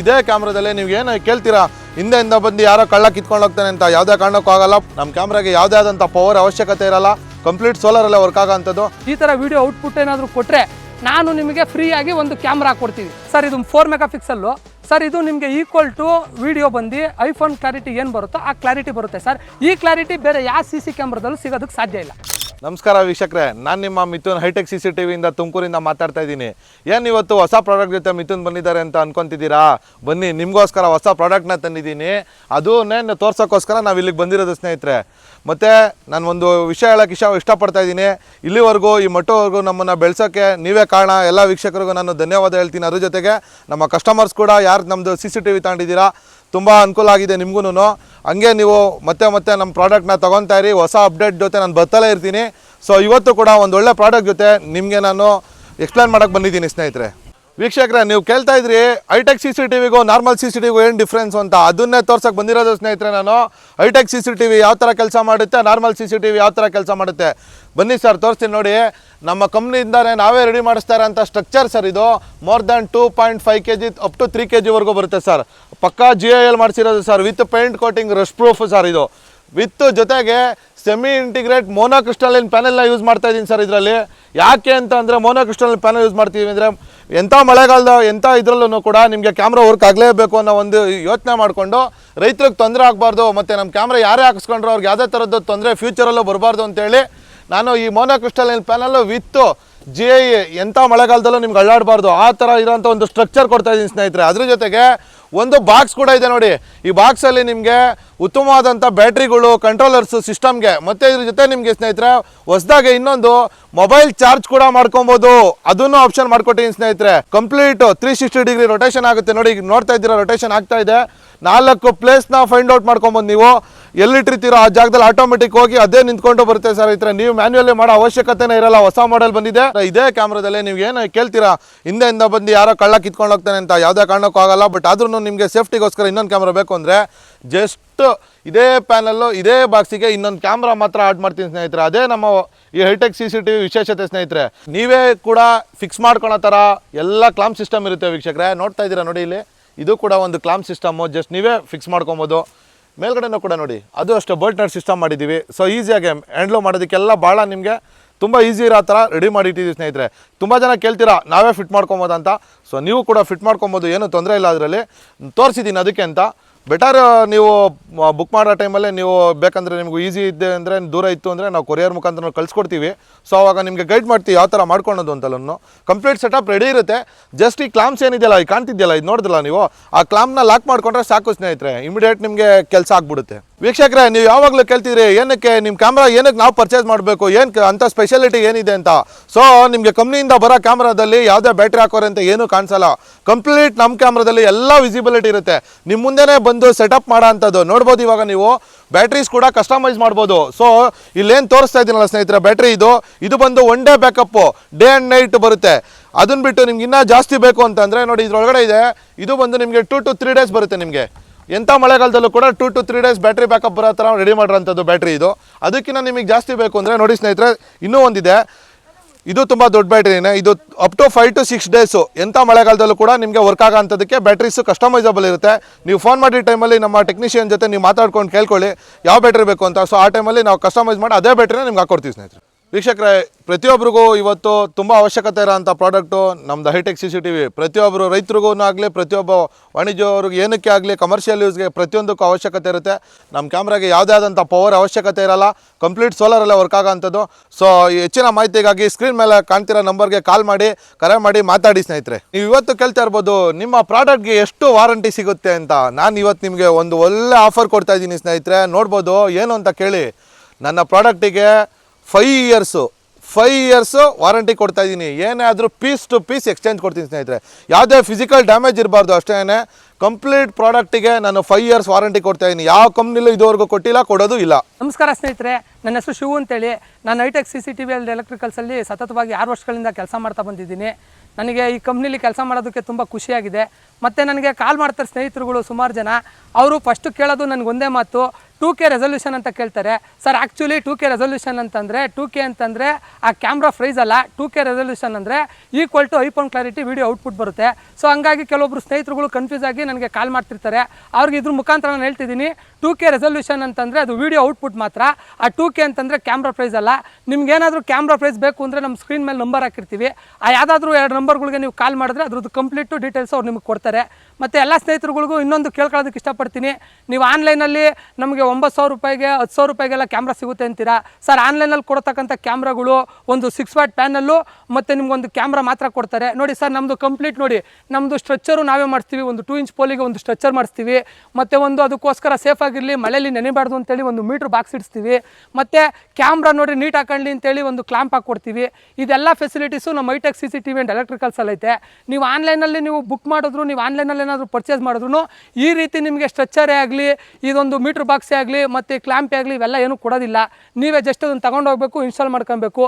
ಇದೇ ಕ್ಯಾಮ್ರಾದಲ್ಲೇ ನೀವು ಏನು ಕೇಳ್ತೀರಾ ಹಿಂದೆಯಿಂದ ಬಂದು ಯಾರೋ ಕಳ್ಳ ಕಿತ್ಕೊಂಡು ಹೋಗ್ತಾನೆ ಅಂತ ಯಾವುದೇ ಕಾರಣಕ್ಕೂ ಆಗಲ್ಲ. ನಮ್ಮ ಕ್ಯಾಮ್ರಾಗೆ ಯಾವುದೇ ಆದಂಥ ಪವರ್ ಅವಶ್ಯಕತೆ ಇರಲ್ಲ. ಕಂಪ್ಲೀಟ್ ಸೋಲಾರಲ್ಲೇ ವರ್ಕ್ ಆಗೋಂಥದ್ದು ಈ ಥರ ವಿಡಿಯೋ ಔಟ್ಪುಟ್ ಏನಾದರೂ ಕೊಟ್ಟರೆ ನಾನು ನಿಮಗೆ ಫ್ರೀಯಾಗಿ ಒಂದು ಕ್ಯಾಮ್ರಾ ಕೊಡ್ತೀವಿ ಸರ್ ಇದು ಫೋರ್ ಮೆಗಾ ಪಿಕ್ಸಲ್ಲು ಸರ್ ಇದು ನಿಮಗೆ ಈಕ್ವಲ್ ಟು ವಿಡಿಯೋ ಬಂದು ಐಫೋನ್ ಕ್ಲಾರಿಟಿ ಏನು ಬರುತ್ತೋ ಆ ಕ್ಲಾರಿಟಿ ಬರುತ್ತೆ. ಸರ್ ಈ ಕ್ಲಾರಿಟಿ ಬೇರೆ ಯಾವ ಸಿ ಸಿ ಕ್ಯಾಮ್ರಾದಲ್ಲೂ ಸಿಗೋದಕ್ಕೆ ಸಾಧ್ಯ ಇಲ್ಲ. ನಮಸ್ಕಾರ ವೀಕ್ಷಕರೇ, ನಾನು ನಿಮ್ಮ Mithun hitech C C T ವಿಯಿಂದ ತುಮಕೂರಿಂದ ಮಾತಾಡ್ತಾ ಇದ್ದೀನಿ. ಏನು ಇವತ್ತು ಹೊಸ ಪ್ರಾಡಕ್ಟ್ ಜೊತೆ ಮಿಥುನ್ ಬಂದಿದ್ದಾರೆ ಅಂತ ಅನ್ಕೊಂತಿದ್ದೀರಾ? ಬನ್ನಿ, ನಿಮಗೋಸ್ಕರ ಹೊಸ ಪ್ರಾಡಕ್ಟ್ನ ತಂದಿದ್ದೀನಿ. ಅದನ್ನೇ ತೋರ್ಸೋಕ್ಕೋಸ್ಕರ ನಾವು ಇಲ್ಲಿಗೆ ಬಂದಿರೋದು ಸ್ನೇಹಿತರೆ. ಮತ್ತು ನಾನು ಒಂದು ವಿಷಯ ಹೇಳೋಕೆ ಇಷ್ಟ ಇಷ್ಟಪಡ್ತಾ ಇದ್ದೀನಿ. ಇಲ್ಲಿವರೆಗೂ, ಈ ಮಟ್ಟವರೆಗೂ ನಮ್ಮನ್ನು ಬೆಳೆಸೋಕ್ಕೆ ನೀವೇ ಕಾರಣ. ಎಲ್ಲ ವೀಕ್ಷಕರಿಗೂ ನಾನು ಧನ್ಯವಾದ ಹೇಳ್ತೀನಿ. ಅದ್ರ ಜೊತೆಗೆ ನಮ್ಮ ಕಸ್ಟಮರ್ಸ್ ಕೂಡ ಯಾರು ನಮ್ಮದು ಸಿ ಸಿ ಟಿ ವಿ ತಗೊಂಡಿದ್ದೀರಾ? ತುಂಬ ಅನುಕೂಲ ಆಗಿದೆ ನಿಮಗೂ ಹಂಗೆ ನೀವು ಮತ್ತೆ ಮತ್ತೆ ನಮ್ಮ ಪ್ರಾಡಕ್ಟ್ನ ತೊಗೊತಾ ಇರಿ, ಹೊಸ ಅಪ್ಡೇಟ್ ಜೊತೆ ನಾನು ಬರ್ತಲೇ ಇರ್ತೀನಿ. ಸೊ ಇವತ್ತು ಕೂಡ ಒಂದು ಒಳ್ಳೆ ಪ್ರಾಡಕ್ಟ್ ಜೊತೆ ನಿಮಗೆ ನಾನು ಎಕ್ಸ್ಪ್ಲೇನ್ ಮಾಡೋಕ್ಕೆ ಬಂದಿದ್ದೀನಿ ಸ್ನೇಹಿತರೆ. ವೀಕ್ಷಕರೇ, ನೀವು ಕೇಳ್ತಾ ಇದ್ರಿ, ಹೈಟೆಕ್ ಸಿ ಸಿ ಟಿ ವಿಗೂ, ನಾರ್ಮಲ್ ಸಿ ಸಿ ಟಿ ವಿಗೂ ಏನು ಡಿಫ್ರೆನ್ಸ್ ಅಂತ. ಅದನ್ನೇ ತೋರ್ಸೋಕೆ ಬಂದಿರೋದು ಸ್ನೇಹಿತರೆ ನಾನು. Hitech C C T V ಯಾವ ಥರ ಕೆಲಸ ಮಾಡುತ್ತೆ, normal C C T V ಯಾವ ಥರ ಕೆಲಸ ಮಾಡುತ್ತೆ? ಬನ್ನಿ ಸರ್, ತೋರಿಸ್ತೀನಿ ನೋಡಿ. ನಮ್ಮ ಕಂಪ್ನಿಯಿಂದಾನೆ ನಾವೇ ರೆಡಿ ಮಾಡಿಸ್ತಾರೆ ಅಂತ ಸ್ಟ್ರಕ್ಚರ್ ಸರ್ ಇದು. More than two point five K G up to three K ಜಿವರೆಗೂ ಬರುತ್ತೆ ಸರ್. ಪಕ್ಕಾ G I L ಮಾಡಿಸಿರೋದು sir with paint coating rust proof sir ಇದು. ವಿತ್ ಜೊತೆಗೆ ಸೆಮಿ ಇಂಟಿಗ್ರೇಟ್ ಮೋನೋ ಕ್ರಿಸ್ಟಲಿನ್ ಪ್ಯಾನೆಲ್ನ ಯೂಸ್ ಮಾಡ್ತಾ ಇದ್ದೀನಿ ಸರ್ ಇದರಲ್ಲಿ. ಯಾಕೆ ಅಂತ ಅಂದರೆ ಮೋನೋ ಕ್ರಿಸ್ಟಲಿನ್ ಪ್ಯಾನೆಲ್ ಯೂಸ್ ಮಾಡ್ತೀವಿ ಅಂದರೆ ಎಂಥ ಮಳೆಗಾಲದ ಎಂಥ ಇದರಲ್ಲೂ ಕೂಡ ನಿಮಗೆ ಕ್ಯಾಮ್ರಾ ವರ್ಕ್ ಆಗಲೇಬೇಕು ಅನ್ನೋ ಒಂದು ಯೋಚನೆ ಮಾಡಿಕೊಂಡು ರೈತರಿಗೆ ತೊಂದರೆ ಆಗಬಾರ್ದು ಮತ್ತು ನಮ್ಮ ಕ್ಯಾಮ್ರಾ ಯಾರೇ ಹಾಕಿಸ್ಕೊಂಡ್ರು ಅವ್ರಿಗೆ ಯಾವುದೇ ಥರದ್ದು ತೊಂದರೆ ಫ್ಯೂಚರಲ್ಲೂ ಬರಬಾರ್ದು ಅಂತೇಳಿ ನಾನು ಈ mono crystalline panel with G I ಎಂಥ ಮಳೆಗಾಲದಲ್ಲೂ ನಿಮ್ಗೆ ಅಳ್ಳಾಡಬಾರ್ದು ಆ ಥರ ಇರೋಂಥ ಒಂದು ಸ್ಟ್ರಕ್ಚರ್ ಕೊಡ್ತಾ ಇದ್ದೀನಿ ಸ್ನೇಹಿತರೆ. ಅದ್ರ ಜೊತೆಗೆ ಒಂದು ಬಾಕ್ಸ್ ಕೂಡ ಇದೆ ನೋಡಿ. ಈ ಬಾಕ್ಸಲ್ಲಿ ನಿಮಗೆ ಉತ್ತಮವಾದಂಥ ಬ್ಯಾಟ್ರಿಗಳು ಕಂಟ್ರೋಲರ್ಸ್ ಸಿಸ್ಟಮ್ಗೆ ಮತ್ತು ಇದ್ರ ಜೊತೆ ನಿಮಗೆ ಸ್ನೇಹಿತರೆ, ಹೊಸದಾಗಿ ಇನ್ನೊಂದು ಮೊಬೈಲ್ ಚಾರ್ಜ್ ಕೂಡ ಮಾಡ್ಕೊಬೋದು. ಅದನ್ನು ಆಪ್ಷನ್ ಮಾಡ್ಕೊಟ್ಟಿದ್ದೀನಿ ಸ್ನೇಹಿತರೆ. Complete three sixty degree rotation ಆಗುತ್ತೆ ನೋಡಿ. ಈಗ ನೋಡ್ತಾ ಇದ್ದೀರಾ ರೊಟೇಷನ್ ಆಗ್ತಾ ಇದೆ. ನಾಲ್ಕು ಪ್ಲೇಸ್ನ ಫೈಂಡ್ ಔಟ್ ಮಾಡ್ಕೊಬೋದು ನೀವು. ಎಲ್ಲಿಟ್ಟಿರ್ತೀರೋ ಆ ಜಾಗದಲ್ಲಿ ಆಟೋಮೆಟಿಕ್ ಹೋಗಿ ಅದೇ ನಿಂತ್ಕೊಂಡು ಬರುತ್ತೆ ಸರ್ ಥರ ನೀವು ಮ್ಯಾನ್ಯಲ್ ಮಾಡೋ ಅವಶ್ಯಕತೆನೇ ಇರಲ್ಲ. ಹೊಸ ಮಾಡೆಲ್ ಬಂದಿದೆ. ಇದೇ ಕ್ಯಾಮ್ರಾದಲ್ಲಿ ನೀವು ಏನು ಕೇಳ್ತೀರಾ? ಹಿಂದೆಯಿಂದ ಬಂದು ಯಾರೋ ಕಳ್ಳ ಕಿತ್ಕೊಂಡು ಹೋಗ್ತಾನೆ ಅಂತ. ಯಾವುದೇ ಕಾರಣಕ್ಕೂ ಆಗಲ್ಲ. ಬಟ್ ಆದ್ರೂ ನಿಮಗೆ ಸೇಫ್ಟಿಗೋಸ್ಕರ ಇನ್ನೊಂದು ಕ್ಯಾಮ್ರಾ ಬೇಕು ಅಂದರೆ ಜಸ್ಟ್ ಇದೇ ಪ್ಯಾನಲ್ಲು ಇದೇ ಬಾಕ್ಸಿಗೆ ಇನ್ನೊಂದು ಕ್ಯಾಮ್ರಾ ಮಾತ್ರ ಆಡ್ ಮಾಡ್ತೀನಿ ಸ್ನೇಹಿತರೆ. ಅದೇ ನಮ್ಮ ಈ hitech C C T V ವಿಶೇಷತೆ ಸ್ನೇಹಿತರೆ. ನೀವೇ ಕೂಡ ಫಿಕ್ಸ್ ಮಾಡ್ಕೊಳೋ ಥರ ಎಲ್ಲ ಕ್ಲಾಮ್ ಸಿಸ್ಟಮ್ ಇರುತ್ತೆ ವೀಕ್ಷಕರೇ. ನೋಡ್ತಾ ಇದ್ದೀರಾ ನೋಡಿ ಇಲ್ಲಿ? ಇದು ಕೂಡ ಒಂದು ಕ್ಲಾಮ್ ಸಿಸ್ಟಮು ಜಸ್ಟ್ ನೀವೇ ಫಿಕ್ಸ್ ಮಾಡ್ಕೊಬೋದು. ಮೇಲ್ಗಡೆನೂ ಕೂಡ ನೋಡಿ. ಅದು ಅಷ್ಟೇ ಬೋಲ್ಟ್ ನಟ್ ಸಿಸ್ಟಮ್ ಮಾಡಿದ್ದೀವಿ ಸೊ ಈಸಿಯಾಗಿ ಹ್ಯಾಂಡ್ಲು ಮಾಡೋದಕ್ಕೆಲ್ಲ ಭಾಳ ನಿಮಗೆ ತುಂಬ ಈಸಿ ಇರೋ ಥರ ರೆಡಿ ಮಾಡಿ ಇಟ್ಟಿದ್ದೀವಿ ಸ್ನೇಹಿತರೆ. ತುಂಬ ಜನ ಕೇಳ್ತೀರಾ, ನಾವೇ ಫಿಟ್ ಮಾಡ್ಕೊಬೋದು ಅಂತ ಸೊ ನೀವು ಕೂಡ ಫಿಟ್ ಮಾಡ್ಕೊಬೋದು, ಏನೂ ತೊಂದರೆ ಇಲ್ಲ ಅದರಲ್ಲಿ. ತೋರಿಸಿದ್ದೀನಿ ಅದಕ್ಕೆ ಅಂತ. ಬೆಟರ್ ನೀವು ಬುಕ್ ಮಾಡೋ ಟೈಮಲ್ಲೇ ನೀವು ಬೇಕಂದರೆ ನಿಮಗೂ ಈಸಿ ಇದ್ದೆ ಅಂದರೆ, ದೂರ ಇತ್ತು ಅಂದರೆ ನಾವು ಕೊರಿಯರ್ ಮುಖಾಂತರ ಕಳಿಸ್ಕೊಡ್ತೀವಿ. ಸೊ ಅವಾಗ ನಿಮಗೆ ಗೈಡ್ ಮಾಡ್ತೀವಿ ಯಾವ ಥರ ಮಾಡ್ಕೊಳೋದು ಅಂತಲೂ ಕಂಪ್ಲೀಟ್ ಸೆಟಪ್ ರೆಡಿ ಇರುತ್ತೆ. ಜಸ್ಟ್ ಈ ಕ್ಲಾಮ್ಸ್ ಏನಿದೆಯಲ್ಲ ಈಗ ಇದು ನೋಡಿದ್ರಲ್ಲ ನೀವು? ಆ ಕ್ಲಾಮ್ನ ಲಾಕ್ ಮಾಡ್ಕೊಂಡ್ರೆ ಸಾಕು ಸ್ನೇಹಿತರೆ. ಇಮಿಡಿಯೇಟ್ ನಿಮಗೆ ಕೆಲಸ ಆಗ್ಬಿಡುತ್ತೆ. ವೀಕ್ಷಕರೇ, ನೀವು ಯಾವಾಗಲೂ ಕೇಳ್ತಿದ್ರಿ ಏನಕ್ಕೆ ನಿಮ್ಮ ಕ್ಯಾಮ್ರಾ ಏನಕ್ಕೆ ನಾವು ಪರ್ಚೇಸ್ ಮಾಡಬೇಕು, ಏನು ಅಂಥ ಸ್ಪೆಷಾಲಿಟಿ ಏನಿದೆ ಅಂತ. ಸೊ ನಿಮಗೆ ಕಂಪ್ನಿಯಿಂದ ಬರೋ ಕ್ಯಾಮ್ರಾದಲ್ಲಿ ಯಾವುದೇ ಬ್ಯಾಟ್ರಿ ಹಾಕೋರೆ ಅಂತ ಏನೂ ಕಾಣಿಸಲ್ಲ. ಕಂಪ್ಲೀಟ್ ನಮ್ಮ ಕ್ಯಾಮ್ರಾದಲ್ಲಿ ಎಲ್ಲ ವಿಸಿಬಿಲಿಟಿ ಇರುತ್ತೆ. ನಿಮ್ಮ ಮುಂದೆನೇ ಬಂದು ಸೆಟಪ್ ಮಾಡೋ ಅಂಥದ್ದು. ನೋಡ್ಬೋದು ಇವಾಗ ನೀವು ಬ್ಯಾಟ್ರೀಸ್ ಕೂಡ ಕಸ್ಟಮೈಸ್ ಮಾಡ್ಬೋದು. ಸೊ ಇಲ್ಲೇನು ತೋರಿಸ್ತಾ ಇದ್ದೀನಲ್ಲ ಸ್ನೇಹಿತರೆ ಬ್ಯಾಟ್ರಿ ಇದು. ಇದು ಬಂದು one day backup day and night ಬರುತ್ತೆ. ಅದನ್ನು ಬಿಟ್ಟು ನಿಮ್ಗೆ ಇನ್ನೂ ಜಾಸ್ತಿ ಬೇಕು ಅಂತಂದರೆ ನೋಡಿ ಇದ್ರೊಳಗಡೆ ಇದೆ. ಇದು ಬಂದು ನಿಮಗೆ ಟು ಟು ತ್ರೀ ಡೇಸ್ ಬರುತ್ತೆ ನಿಮಗೆ. ಎಂಥ ಮಳೆಗಾಲದಲ್ಲೂ ಕೂಡ two to three days battery backup ಬರೋ ಥರ ರೆಡಿ ಮಾಡಿರೋಂಥದ್ದು ಬ್ಯಾಟ್ರಿ ಇದು. ಅದಕ್ಕಿಂತ ನಿಮಗೆ ಜಾಸ್ತಿ ಬೇಕು ಅಂದರೆ ನೋಡಿ ಸ್ನೇಹಿತರೆ, ಇನ್ನೂ ಒಂದಿದೆ. ಇದು ತುಂಬ ದೊಡ್ಡ ಬ್ಯಾಟ್ರಿನೇ ಇದು up to five to six days ಎಂಥ ಮಳೆಗಾಲದಲ್ಲೂ ಕೂಡ ನಿಮಗೆ ವರ್ಕ್ ಆಗೋ ಅಂಥದ್ದಕ್ಕೆ ಬ್ಯಾಟ್ರೀಸು ಕಸ್ಟಮೈಸಬಲ್ ಇರುತ್ತೆ. ನೀವು ಫೋನ್ ಮಾಡಿದ ಟೈಮಲ್ಲಿ ನಮ್ಮ ಟೆಕ್ನಿಷಿಯನ್ ಜೊತೆ ನೀವು ಮಾತಾಡ್ಕೊಂಡು ಕೇಳ್ಕೊಳ್ಳಿ, ಯಾವ ಬ್ಯಾಟ್ರಿ ಬೇಕು ಅಂತ. ಸೊ ಆ ಟೈಮಲ್ಲಿ ನಾವು ಕಸ್ಟಮೈಸ್ ಮಾಡಿ ಅದೇ ಬ್ಯಾಟ್ರಿನ ನಿಮ್ಗೆ ಹಾಕೊಡ್ತೀವಿ ಸ್ನೇಹಿತರೆ. ವೀಕ್ಷಕರೇ ಪ್ರತಿಯೊಬ್ಬರಿಗೂ ಇವತ್ತು ತುಂಬ ಅವಶ್ಯಕತೆ ಇರೋಂಥ ಪ್ರಾಡಕ್ಟು ನಮ್ಮದು hitech C C T V ಪ್ರತಿಯೊಬ್ಬರು ರೈತರಿಗೂ ಆಗಲಿ, ಪ್ರತಿಯೊಬ್ಬ ವಾಣಿಜ್ಯವ್ರಿಗೆ ಏನಕ್ಕೆ ಆಗಲಿ ಕಮರ್ಷಿಯಲ್ ಯೂಸ್ಗೆ ಪ್ರತಿಯೊಂದಕ್ಕೂ ಅವಶ್ಯಕತೆ ಇರುತ್ತೆ. ನಮ್ಮ ಕ್ಯಾಮ್ರಾಗೆ ಯಾವುದೇ ಆದಂಥ ಪವರ್ ಅವಶ್ಯಕತೆ ಇರಲ್ಲ. ಕಂಪ್ಲೀಟ್ ಸೋಲಾರಲ್ಲೇ ವರ್ಕ್ ಆಗೋಂಥದ್ದು. ಸೊ ಹೆಚ್ಚಿನ ಮಾಹಿತಿಗಾಗಿ ಸ್ಕ್ರೀನ್ ಮೇಲೆ ಕಾಣ್ತಿರೋ ನಂಬರ್ಗೆ ಕಾಲ್ ಮಾಡಿ, ಕರೆ ಮಾಡಿ, ಮಾತಾಡಿ ಸ್ನೇಹಿತರೆ. ನೀವು ಇವತ್ತು ಕೇಳ್ತಾ ಇರ್ಬೋದು, ನಿಮ್ಮ ಪ್ರಾಡಕ್ಟ್ಗೆ ಎಷ್ಟು ವಾರಂಟಿ ಸಿಗುತ್ತೆ ಅಂತ. ನಾನು ಇವತ್ತು ನಿಮಗೆ ಒಂದು ಒಳ್ಳೆ ಆಫರ್ ಕೊಡ್ತಾ ಇದ್ದೀನಿ ಸ್ನೇಹಿತರೆ. ನೋಡ್ಬೋದು, ಏನು ಅಂತ ಕೇಳಿ. ನನ್ನ ಪ್ರಾಡಕ್ಟಿಗೆ five years five years warranty ಕೊಡ್ತಾ ಇದ್ದೀನಿ ಏನೇ ಆದರೂ ಪೀಸ್ ಟು ಪೀಸ್ ಎಕ್ಸ್ಚೇಂಜ್ ಕೊಡ್ತೀನಿ ಸ್ನೇಹಿತರೆ. ಯಾವುದೇ ಫಿಸಿಕಲ್ ಡ್ಯಾಮೇಜ್ ಇರಬಾರ್ದು, ಅಷ್ಟೇ ಕಂಪ್ಲೀಟ್ ಪ್ರಾಡಕ್ಟಿಗೆ ನಾನು ಫೈವ್ ಇಯರ್ಸ್ ವಾರಂಟಿ ಕೊಡ್ತಾ ಇದ್ದೀನಿ ಯಾವ ಕಂಪ್ನಿಲೂ ಇದುವರೆಗೂ ಕೊಟ್ಟಿಲ್ಲ, ಕೊಡೋದು ಇಲ್ಲ. ನಮಸ್ಕಾರ ಸ್ನೇಹಿತರೆ, ನನ್ನ ಹೆಸರು ಶಿವು ಅಂತೇಳಿ. ನಾನು hitech C C T V ಅಲ್ಲಿ ಎಲೆಕ್ಟ್ರಿಕಲ್ಸಲ್ಲಿ ಸತತವಾಗಿ ಆರು ವರ್ಷಗಳಿಂದ ಕೆಲಸ ಮಾಡ್ತಾ ಬಂದಿದ್ದೀನಿ. ನನಗೆ ಈ ಕಂಪ್ನಿಲಿ ಕೆಲಸ ಮಾಡೋದಕ್ಕೆ ತುಂಬ ಖುಷಿಯಾಗಿದೆ. ಮತ್ತು ನನಗೆ ಕಾಲ್ ಮಾಡ್ತಾರೆ ಸ್ನೇಹಿತರುಗಳು ಸುಮಾರು ಜನ. ಅವರು ಫಸ್ಟು ಕೇಳೋದು ನನಗೊಂದೇ ಮಾತು. ಟೂ ಕೆ ರೆಸಲ್ಯೂಷನ್ ಅಂತ ಕೇಳ್ತಾರೆ. Sir actually two K resolution ಅಂತಂದರೆ ಟೂ ಕೆ ಅಂತಂದರೆ ಆ ಕ್ಯಾಮ್ರಾ ಫ್ರೈಸ್ ಅಲ್ಲ. ಟೂ ಕೆ ರೆಸಲ್ಯೂಷನ್ ಅಂದರೆ equal to iPhone clarity video output ಬರುತ್ತೆ. ಸೊ ಹಂಗಾಗಿ ಕೆಲವೊಬ್ಬರು ಸ್ನೇಹಿತರುಗಳು ಕನ್ಫ್ಯೂಸ್ ಆಗಿ ನನಗೆ ಕಾಲ್ ಮಾಡ್ತಿರ್ತಾರೆ. ಅವ್ರಿಗೆ ಇದ್ರ ಮುಖಾಂತರ ನಾನು ಹೇಳ್ತಿದ್ದೀನಿ. ಟೂ ಕೆ ರೆಸಲ್ಯೂಷನ್ ಅಂತಂದರೆ ಅದು ವಿಡಿಯೋ ಔಟ್ಪುಟ್ ಮಾತ್ರ. ಆ ಟೂ ಕೆ ಅಂತಂದರೆ ಕ್ಯಾಮ್ರಾ ಪ್ರೈಸ್ ಅಲ್ಲ. ನಿಮ್ಗೇನಾದರೂ ಕ್ಯಾಮ್ರಾ ಪ್ರೈಸ್ ಬೇಕು ಅಂದರೆ ನಮ್ಮ ಸ್ಕ್ರೀನ್ ಮೇಲೆ ನಂಬರ್ ಹಾಕಿರ್ತೀವಿ. ಆ ಯಾವುದಾದ್ರೂ ಎರಡು ನಂಬರ್ಗಳಿಗೆ ನೀವು ಕಾಲ್ ಮಾಡಿದ್ರೆ ಅದ್ರದ್ದು ಕಂಪ್ಲೀಟು ಡೀಟೇಲ್ಸ್ ಅವ್ರು ನಿಮಗೆ ಕೊಡ್ತಾರೆ. ಮತ್ತು ಎಲ್ಲ ಸ್ನೇಹಿತರುಗಳಿಗೂ ಇನ್ನೊಂದು ಕೇಳ್ಕೊಳ್ಳೋದಕ್ಕೆ ಇಷ್ಟಪಡ್ತೀನಿ. ನೀವು ಆನ್ಲೈನಲ್ಲಿ ನಮಗೆ ಒಂಬತ್ತು ಸಾವಿರ ರೂಪಾಯಿಗೆ, ಹತ್ತು ಸಾವಿರ ರೂಪಾಯಿಗೆಲ್ಲ ಕ್ಯಾಮ್ರಾ ಸಿಗುತ್ತೆ ಅಂತೀರಾ? ಸರ್ ಆನ್ಲೈನಲ್ಲಿ ಕೊಡ್ತಕ್ಕಂಥ ಕ್ಯಾಮ್ರಾಗಳು ಒಂದು ಸಿಕ್ಸ್ ವಾಟ್ ಪ್ಯಾನಲ್ಲು ಮತ್ತು ನಿಮ್ಗೊಂದು ಕ್ಯಾಮ್ರಾ ಮಾತ್ರ ಕೊಡ್ತಾರೆ. ನೋಡಿ ಸರ್ ನಮ್ಮದು ಕಂಪ್ಲೀಟ್ ನೋಡಿ. ನಮ್ಮದು ಸ್ಟ್ರಚ್ಚರು ನಾವೇ ಮಾಡ್ತೀವಿ ಒಂದು ಟೂ ಇಂಚ್ ಪೋಲಿಗೆ ಒಂದು ಸ್ಟ್ರಕ್ಚರ್ ಮಾಡಿಸ್ತೀವಿ. ಮತ್ತು ಒಂದು ಅದಕ್ಕೋಸ್ಕರ ಸೇಫ್ ಆಗಿರಲಿ, ಮಳೆಯಲ್ಲಿ ನೆನೆಬಾರ್ದು ಅಂತೇಳಿ ಒಂದು ಮೀಟ್ರ್ ಬಾಕ್ಸ್ ಇಡ್ತೀವಿ ಮತ್ತು ಕ್ಯಾಮ್ರಾ ನೋಡಿ ನೀಟ್ ಹಾಕೊಳ್ಳಿ ಅಂತೇಳಿ ಒಂದು ಕ್ಲಾಂಪ್ ಹಾಕ್ಕೊಡ್ತೀವಿ ಇದೆಲ್ಲ ಫೆಸಿಲಿಟೀಸು ನಮ್ಮ hitech C C T V and ಎಲೆಕ್ಟ್ರಿಕಲ್ಸಲ್ಲಿ ಐತೆ. ನೀವು ಆನ್ಲೈನಲ್ಲಿ ನೀವು ಬುಕ್ ಮಾಡಿದ್ರು, ನೀವು ಆನ್ಲೈನಲ್ಲಿ ಏನಾದರೂ ಪರ್ಚೇಸ್ ಮಾಡಿದ್ರು ಈ ರೀತಿ ನಿಮಗೆ ಸ್ಟ್ರೆಚ್ಚರೇ ಆಗಲಿ, ಇದೊಂದು ಮೀಟ್ರ್ ಬಾಕ್ಸೇ ಆಗಲಿ, ಮತ್ತು ಕ್ಲಾಂಪೇ ಆಗಲಿ, ಇವೆಲ್ಲ ಏನೂ ಕೊಡೋದಿಲ್ಲ. ನೀವೇ ಜಸ್ಟ್ ಅದನ್ನು ತಗೊಂಡು ಹೋಗಬೇಕು ಇನ್ಸ್ಟಾಲ್ ಮಾಡ್ಕೊಬೇಕು.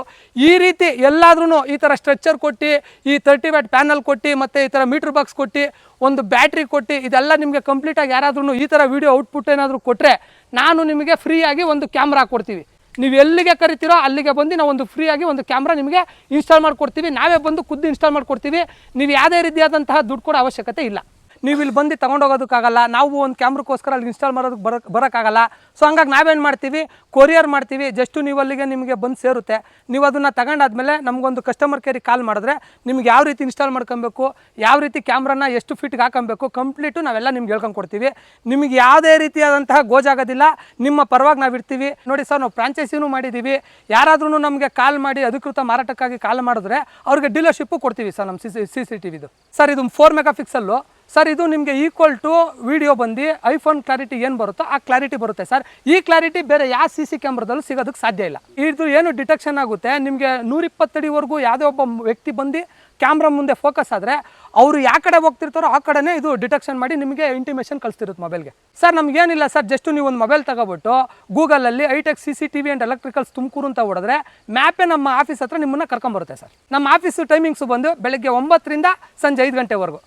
ಈ ರೀತಿ ಎಲ್ಲಾದ್ರೂ ಈ ಥರ ಸ್ಟ್ರೆಚ್ಚರ್ ಕೊಟ್ಟು, ಈ ತರ್ಟಿ ವ್ಯಾಟ್ ಪ್ಯಾನಲ್ ಕೊಟ್ಟು, ಮತ್ತು ಈ ಥರ ಮೀಟ್ರ್ ಬಾಕ್ಸ್ ಕೊಟ್ಟು ಒಂದು ಬ್ಯಾಟ್ರಿ ಕೊಟ್ಟು ಇದೆಲ್ಲ ನಿಮಗೆ ಕಂಪ್ಲೀಟಾಗಿ ಯಾರಾದ್ರೂ ಈ ಥರ ವೀಡಿಯೋ ಔಟ್ಪುಟ್ ಏನಾದರೂ ಕೊಟ್ಟರೆ ನಾನು ನಿಮಗೆ ಫ್ರೀಯಾಗಿ ಒಂದು ಕ್ಯಾಮ್ರಾ ಕೊಡ್ತೀವಿ. ನೀವು ಎಲ್ಲಿಗೆ ಕರಿತೀರೋ ಅಲ್ಲಿಗೆ ಬಂದು ನಾವು ಒಂದು ಫ್ರೀಯಾಗಿ ಒಂದು ಕ್ಯಾಮ್ರಾ ನಿಮಗೆ ಇನ್ಸ್ಟಾಲ್ ಮಾಡಿಕೊಡ್ತೀವಿ. ನಾವೇ ಬಂದು ಖುದ್ದು ಇನ್ಸ್ಟಾಲ್ ಮಾಡಿಕೊಡ್ತೀವಿ. ನೀವು ಯಾವುದೇ ರೀತಿಯಾದಂತಹ ದುಡ್ಡು ಕೊಡೋ ಅವಶ್ಯಕತೆ ಇಲ್ಲ. ನೀವು ಇಲ್ಲಿ ಬಂದು ತೊಗೊಂಡೋಗೋದಕ್ಕಾಗಲ್ಲ, ನಾವು ಒಂದು ಕ್ಯಾಮ್ರಕ್ಕೋಸ್ಕರ ಅಲ್ಲಿ ಇನ್ಸ್ಟಾಲ್ ಮಾಡೋದಕ್ಕೆ ಬರೋ ಬರೋಕ್ಕಾಗಲ್ಲ. ಸೊ ಹಂಗಾಗಿ ನಾವೇನು ಮಾಡ್ತೀವಿ? ಕೊರಿಯರ್ ಮಾಡ್ತೀವಿ. ಜಸ್ಟು ನೀವು ಅಲ್ಲಿಗೆ ನಿಮಗೆ ಬಂದು ಸೇರುತ್ತೆ. ನೀವು ಅದನ್ನು ತಗೊಂಡಾದ್ಮೇಲೆ ನಮಗೊಂದು ಕಸ್ಟಮರ್ ಕೇರಿಗೆ ಕಾಲ್ ಮಾಡಿದ್ರೆ ನಿಮ್ಗೆ ಯಾವ ರೀತಿ ಇನ್ಸ್ಟಾಲ್ ಮಾಡ್ಕೊಬೇಕು, ಯಾವ ರೀತಿ ಕ್ಯಾಮ್ರಾನ ಎಷ್ಟು ಫಿಟ್ಗೆ ಹಾಕೊಬೇಕು ಕಂಪ್ಲೀಟು ನಾವೆಲ್ಲ ನಿಮ್ಗೆ ಹೇಳ್ಕೊಂಡು ಕೊಡ್ತೀವಿ. ನಿಮಗೆ ಯಾವುದೇ ರೀತಿಯಾದಂತಹ ಗೋಜಾಗೋದಿಲ್ಲ. ನಿಮ್ಮ ಪರವಾಗಿ ನಾವು ಇರ್ತೀವಿ. ನೋಡಿ ಸರ್, ನಾವು ಫ್ರಾಂಚೈಸಿನೂ ಮಾಡಿದ್ದೀವಿ ಯಾರಾದ್ರೂ ನಮಗೆ ಕಾಲ್ ಮಾಡಿ ಅಧಿಕೃತ ಮಾರಾಟಕ್ಕಾಗಿ ಕಾಲ್ ಮಾಡಿದ್ರೆ ಅವ್ರಿಗೆ ಡೀಲರ್ಶಿಪ್ಪು ಕೊಡ್ತೀವಿ ಸರ್ ನಮ್ಮ ಸಿ ಸಿ ಸಿ ಟಿ ವಿದು ಸರ್, ಇದು ಫೋರ್ ಮೆಗಾ ಪಿಕ್ಸಲ್ಲು ಸರ್ ಇದು ನಿಮಗೆ ಈಕ್ವಲ್ ಟು ವಿಡಿಯೋ ಬಂದು ಐಫೋನ್ ಕ್ಲಾರಿಟಿ ಏನು ಬರುತ್ತೋ ಆ ಕ್ಲಾರಿಟಿ ಬರುತ್ತೆ. ಸರ್ ಈ ಕ್ಲಾರಿಟಿ ಬೇರೆ ಯಾವ ಸಿ ಸಿ ಕ್ಯಾಮ್ರಾದಲ್ಲೂ ಸಿಗೋದಕ್ಕೆ ಸಾಧ್ಯ ಇಲ್ಲ. ಇದು ಏನು ಡಿಟೆಕ್ಷನ್ ಆಗುತ್ತೆ, ನಿಮಗೆ ನೂರಿಪ್ಪತ್ತಡಿವರೆಗೂ ಯಾವುದೇ ಒಬ್ಬ ವ್ಯಕ್ತಿ ಬಂದು ಕ್ಯಾಮ್ರಾ ಮುಂದೆ ಫೋಕಸ್ ಆದರೆ ಅವರು ಯಾವ ಕಡೆ ಹೋಗ್ತಿರ್ತಾರೋ ಆ ಕಡೆನೇ ಇದು ಡಿಟೆಕ್ಷನ್ ಮಾಡಿ ನಿಮಗೆ ಇಂಟಿಮೇಷನ್ ಕಳಿಸ್ತಿರುತ್ತೆ ಮೊಬೈಲ್ಗೆ ಸರ್ ನಮಗೇನಿಲ್ಲ ಸರ್ ಜಸ್ಟ್ ನೀವು ಒಂದು ಮೊಬೈಲ್ ತಗೋಬಿಟ್ಟು ಗೂಗಲಲ್ಲಿ hitech C C T V and electricals Tumakuru ಅಂತ ಹೊಡೆದ್ರೆ ಮ್ಯಾಪೇ ನಮ್ಮ ಆಫೀಸ್ ಹತ್ರ ನಿಮ್ಮನ್ನು ಕರ್ಕೊಂಬರುತ್ತೆ ಸರ್ ನಮ್ಮ ಆಫೀಸು ಟೈಮಿಂಗ್ಸು ಬಂದು ಬೆಳಗ್ಗೆ ಒಂಬತ್ತರಿಂದ ಸಂಜೆ ಐದು ಗಂಟೆವರೆಗೂ.